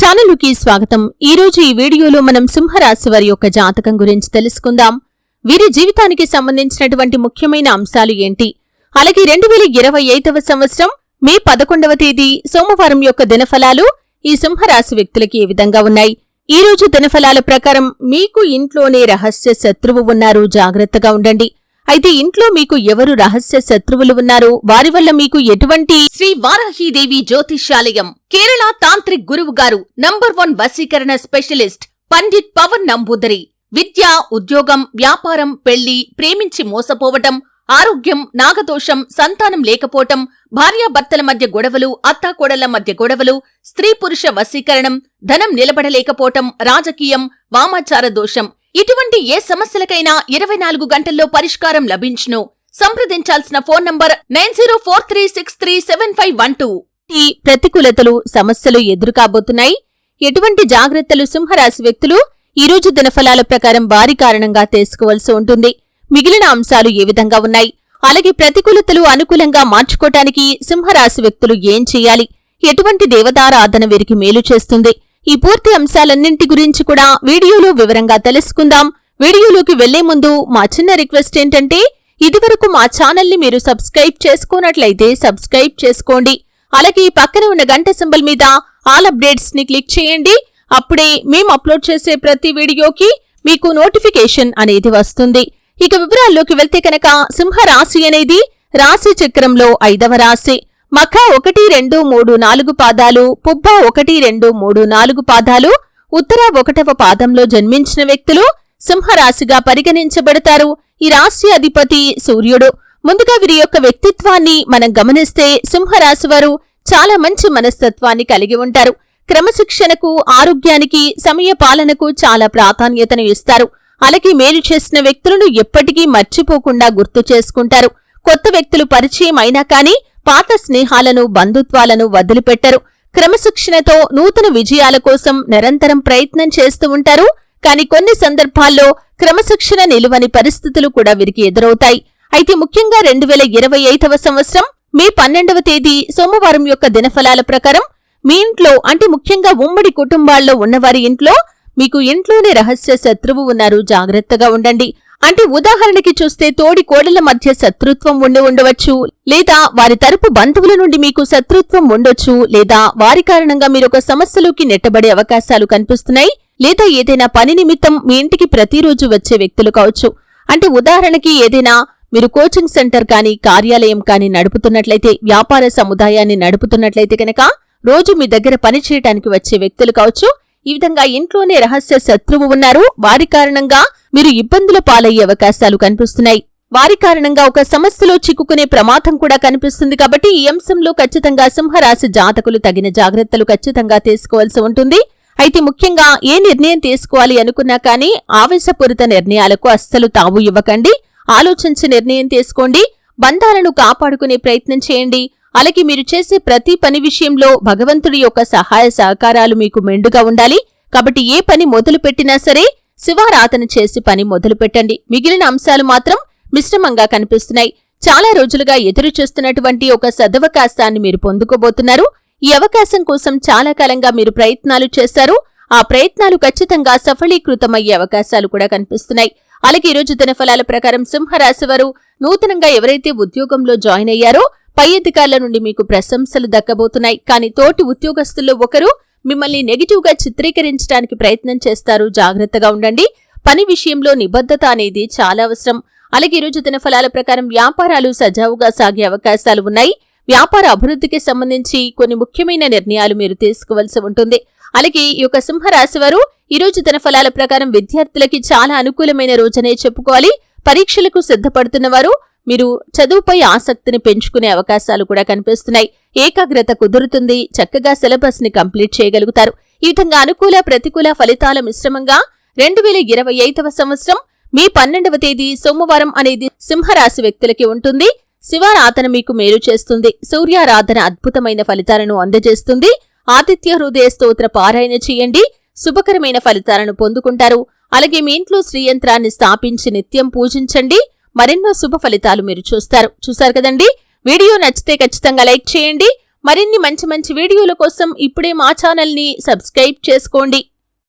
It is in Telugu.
ఛానలుకి స్వాగతం. ఈ రోజు ఈ వీడియోలో మనం సింహరాశి వారి యొక్క జాతకం గురించి తెలుసుకుందాం. వీరి జీవితానికి సంబంధించినటువంటి ముఖ్యమైన అంశాలు ఏంటి? అలాగే రెండు వేల ఇరవై ఐదవ సంవత్సరం మే పదకొండవ తేదీ సోమవారం యొక్క దినఫలాలు ఈ సింహరాశి వ్యక్తులకి ఏ విధంగా ఉన్నాయి? ఈ రోజు దినఫలాల ప్రకారం మీకు ఇంట్లోనే రహస్య శత్రువు ఉన్నారు. జాగ్రత్తగా ఉండండి. అయితే ఇంట్లో మీకు ఎవరు రహస్య శత్రువులు ఉన్నారు? వారి వల్ల మీకు ఎటువంటి శ్రీ వారాహీదేవి జ్యోతిష్యాలయం కేరళ తాంత్రిక్ గురువు గారు నంబర్ వన్ వశీకరణ స్పెషలిస్ట్ పండిట్ పవన్ నంబూదరి. విద్య ఉద్యోగం వ్యాపారం పెళ్ళి ప్రేమించి మోసపోవటం ఆరోగ్యం నాగదోషం సంతానం లేకపోవటం భార్యాభర్తల మధ్య గొడవలు అత్తాకోడళ్ళ మధ్య గొడవలు స్త్రీ పురుష వశీకరణం ధనం నిలబడలేకపోవటం రాజకీయం వామాచార దోషం ఇటువంటి ఏ సమస్యలకైనా ఇరవై నాలుగు గంటల్లో పరిష్కారం లభించును. సంప్రదించాల్సిన phone number nine zero four three six three seven five one two. ఈ ప్రతికూలతలు సమస్యలు ఎదురుకాబోతున్నాయి. ఎటువంటి జాగ్రత్తలు సింహరాశి వ్యక్తులు ఈ రోజు దినఫలాల ప్రకారం వారి కారణంగా తీసుకోవాల్సి ఉంటుంది. మిగిలిన అంశాలు ఏ విధంగా ఉన్నాయి? అలాగే ప్రతికూలతలు అనుకూలంగా మార్చుకోటానికి సింహరాశి వ్యక్తులు ఏం చేయాలి? ఎటువంటి దేవతారాధన వీరికి మేలు చేస్తుంది? ఈ పూర్తి అంశాలన్నింటి గురించి కూడా వీడియోలో వివరంగా తెలుసుకుందాం. వీడియోలోకి వెళ్ళే ముందు మా చిన్న రిక్వెస్ట్ ఏంటంటే ఇదివరకు మా ఛానల్ని మీరు సబ్స్క్రైబ్ చేసుకున్నట్లయితే సబ్స్క్రైబ్ చేసుకోండి. అలాగే ఈ పక్కన ఉన్న గంట సింబల్ మీద ఆల్ అప్డేట్స్ని క్లిక్ చేయండి. అప్పుడే మేము అప్లోడ్ చేసే ప్రతి వీడియోకి మీకు నోటిఫికేషన్ అనేది వస్తుంది. ఇక వివరాల్లోకి వెళ్తే కనుక సింహ రాశి అనేది రాశి చక్రంలో ఐదవ రాశి. మఖ ఒకటి రెండు మూడు నాలుగు పాదాలు పుబ్బ ఒకటి రెండు మూడు నాలుగు పాదాలు ఉత్తర ఒకటవ పాదంలో జన్మించిన వ్యక్తులు సింహరాశిగా పరిగణించబడతారు. ఈ రాశి అధిపతి సూర్యుడు. ముందుగా వీరి యొక్క వ్యక్తిత్వాన్ని మనం గమనిస్తే సింహరాశి వారు చాలా మంచి మనస్తత్వాన్ని కలిగి ఉంటారు. క్రమశిక్షణకు ఆరోగ్యానికి సమయ పాలనకు చాలా ప్రాధాన్యతను ఇస్తారు. అలాగే మేలు చేసిన వ్యక్తులను ఎప్పటికీ మర్చిపోకుండా గుర్తు చేసుకుంటారు. కొత్త వ్యక్తులు పరిచయం అయినా కానీ పాత స్నేహాలను బంధుత్వాలను వదిలిపెట్టరు. క్రమశిక్షణతో నూతన విజయాల కోసం నిరంతరం ప్రయత్నం చేస్తూ ఉంటారు. కానీ కొన్ని సందర్భాల్లో క్రమశిక్షణ నిలువని పరిస్థితులు కూడా వీరికి ఎదురవుతాయి. అయితే ముఖ్యంగా రెండు వేల ఇరవై ఐదవ సంవత్సరం మే పన్నెండవ తేదీ సోమవారం యొక్క దినఫలాల ప్రకారం మీ ఇంట్లో అంటే ముఖ్యంగా ఉమ్మడి కుటుంబాల్లో ఉన్నవారి ఇంట్లో మీకు ఇంట్లోనే రహస్య శత్రువు ఉన్నారు జాగ్రత్తగా ఉండండి. అంటే ఉదాహరణకి చూస్తే తోడి కోడల మధ్య శత్రుత్వం ఉండి ఉండవచ్చు లేదా వారి తరపు బంధువుల నుండి మీకు శత్రుత్వం ఉండొచ్చు లేదా వారి కారణంగా మీరు ఒక సమస్యలోకి నెట్టబడే అవకాశాలు కనిపిస్తున్నాయి లేదా ఏదైనా పని నిమిత్తం మీ ఇంటికి ప్రతిరోజు వచ్చే వ్యక్తులు కావచ్చు. అంటే ఉదాహరణకి ఏదైనా మీరు కోచింగ్ సెంటర్ కానీ కార్యాలయం కానీ నడుపుతున్నట్లయితే వ్యాపార సముదాయాన్ని నడుపుతున్నట్లయితే కనుక రోజు మీ దగ్గర పని చేయటానికి వచ్చే వ్యక్తులు కావచ్చు ఈ విధంగా ఇంట్లోనే రహస్య శత్రువు ఉన్నారు. వారి కారణంగా మీరు ఇబ్బందుల పాలయ్యే అవకాశాలు కనిపిస్తున్నాయి. వారి కారణంగా ఒక సమస్యలో చిక్కుకునే ప్రమాదం కూడా కనిపిస్తుంది కాబట్టి ఈ అంశంలో ఖచ్చితంగా సింహరాశి జాతకులు తగిన జాగ్రత్తలు ఖచ్చితంగా తీసుకోవాల్సి ఉంటుంది. అయితే ముఖ్యంగా ఏ నిర్ణయం తీసుకోవాలి అనుకున్నా కానీ ఆవేశపూరిత నిర్ణయాలకు అస్సలు తావు ఇవ్వకండి. ఆలోచించి నిర్ణయం తీసుకోండి. బంధాలను కాపాడుకునే ప్రయత్నం చేయండి. అలాగే మీరు చేసే ప్రతి పని విషయంలో భగవంతుడి యొక్క సహాయ సహకారాలు మీకు మెండుగా ఉండాలి. కాబట్టి ఏ పని మొదలు పెట్టినా సరే శివారాధన చేసి పని మొదలు పెట్టండి మిగిలిన అంశాలు మాత్రం మిశ్రమంగా కనిపిస్తున్నాయి. చాలా రోజులుగా ఎదురు చూస్తున్నటువంటి ఒక సదవకాశాన్ని మీరు పొందుకోబోతున్నారు. ఈ అవకాశం కోసం చాలా కాలంగా మీరు ప్రయత్నాలు చేశారు. ఆ ప్రయత్నాలు ఖచ్చితంగా సఫలీకృతమయ్యే అవకాశాలు కూడా కనిపిస్తున్నాయి. అలాగే ఈరోజు దినఫలాల ప్రకారం సింహరాశి వారు నూతనంగా ఎవరైతే ఉద్యోగంలో జాయిన్ అయ్యారో పై అధికారుల నుండి మీకు ప్రశంసలు దక్కబోతున్నాయి. కానీ తోటి ఉద్యోగస్తుల్లో ఒకరు మిమ్మల్ని నెగిటివ్గా చిత్రీకరించడానికి ప్రయత్నం చేస్తారు. జాగ్రత్తగా ఉండండి. పని విషయంలో నిబద్ధత అనేది చాలా అవసరం. అలాగే ఈరోజు దినఫలాల ప్రకారం వ్యాపారాలు సజావుగా సాగే అవకాశాలు ఉన్నాయి. వ్యాపార అభివృద్ధికి సంబంధించి కొన్ని ముఖ్యమైన నిర్ణయాలు మీరు తీసుకోవాల్సి ఉంటుంది. అలాగే ఈ యొక్క సింహరాశి వారు ఈరోజు తన ఫలాల ప్రకారం విద్యార్థులకి చాలా అనుకూలమైన రోజనే చెప్పుకోవాలి. పరీక్షలకు సిద్ధపడుతున్న వారు మీరు చదువుపై ఆసక్తిని పెంచుకునే అవకాశాలు కూడా కనిపిస్తున్నాయి. ఏకాగ్రత కుదురుతుంది. చక్కగా సిలబస్ని కంప్లీట్ చేయగలుగుతారు. ఈ విధంగా అనుకూల ప్రతికూల ఫలితాల మిశ్రమంగా రెండు వేల ఇరవై ఐదవ సంవత్సరం మీ పన్నెండవ తేదీ సోమవారం అనేది సింహరాశి వ్యక్తులకి ఉంటుంది. శివారాధన మీకు మేలు చేస్తుంది. సూర్యారాధన అద్భుతమైన ఫలితాలను అందజేస్తుంది. ఆతిథ్య హృదయ స్తోత్ర పారాయణ చేయండి. శుభకరమైన ఫలితాలను పొందుకుంటారు. అలాగే మీ ఇంట్లో శ్రీయంత్రాన్ని స్థాపించి నిత్యం పూజించండి. మరెన్నో శుభ ఫలితాలు మీరు చూస్తారు. చూశారు కదండి? వీడియో నచ్చితే ఖచ్చితంగా లైక్ చేయండి. మరిన్ని మంచి మంచి వీడియోల కోసం ఇప్పుడే మా ఛానల్ని సబ్స్క్రైబ్ చేసుకోండి.